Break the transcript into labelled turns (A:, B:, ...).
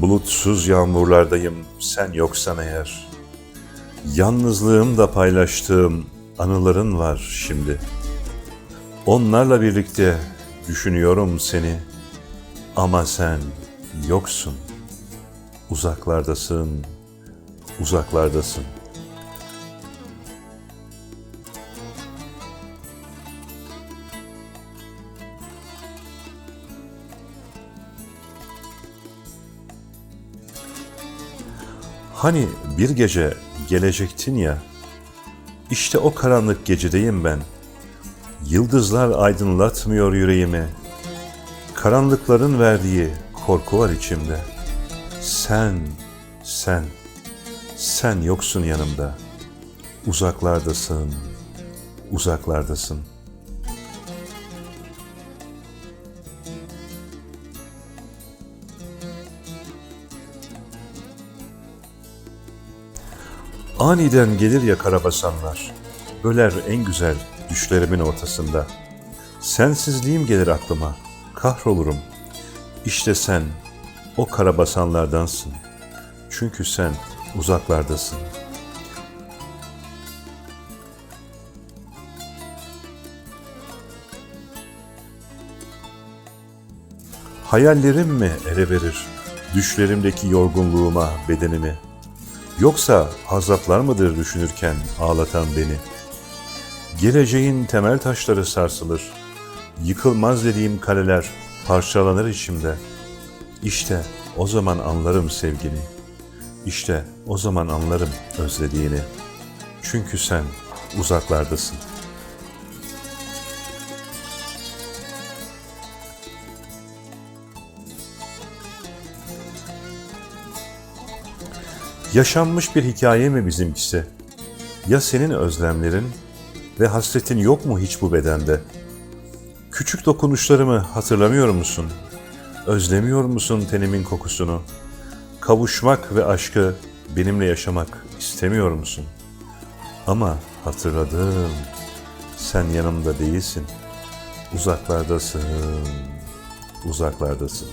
A: Bulutsuz yağmurlardayım sen yoksan eğer. Yalnızlığımda paylaştığım anıların var şimdi. Onlarla birlikte düşünüyorum seni. Ama sen yoksun. Uzaklardasın, uzaklardasın. Hani bir gece gelecektin ya, işte o karanlık gecedeyim ben. Yıldızlar aydınlatmıyor yüreğimi. Karanlıkların verdiği korku var içimde. Sen, sen, sen yoksun yanımda. Uzaklardasın, uzaklardasın. Aniden gelir ya karabasanlar, böler en güzel düşlerimin ortasında. Sensizliğim gelir aklıma, kahrolurum. İşte sen o karabasanlardansın. Çünkü sen uzaklardasın. Hayallerim mi ele verir düşlerimdeki yorgunluğuma bedenimi? Yoksa azaplar mıdır düşünürken ağlatan beni? Geleceğin temel taşları sarsılır. Yıkılmaz dediğim kaleler parçalanır içimde. İşte o zaman anlarım sevgini. İşte o zaman anlarım özlediğini. Çünkü sen uzaklardasın. Yaşanmış bir hikaye mi bizimkisi? Ya senin özlemlerin ve hasretin yok mu hiç bu bedende? Küçük dokunuşlarımı hatırlamıyor musun? Özlemiyor musun tenimin kokusunu? Kavuşmak ve aşkı benimle yaşamak istemiyor musun? Ama hatırladım. Sen yanımda değilsin. Uzaklardasın. Uzaklardasın.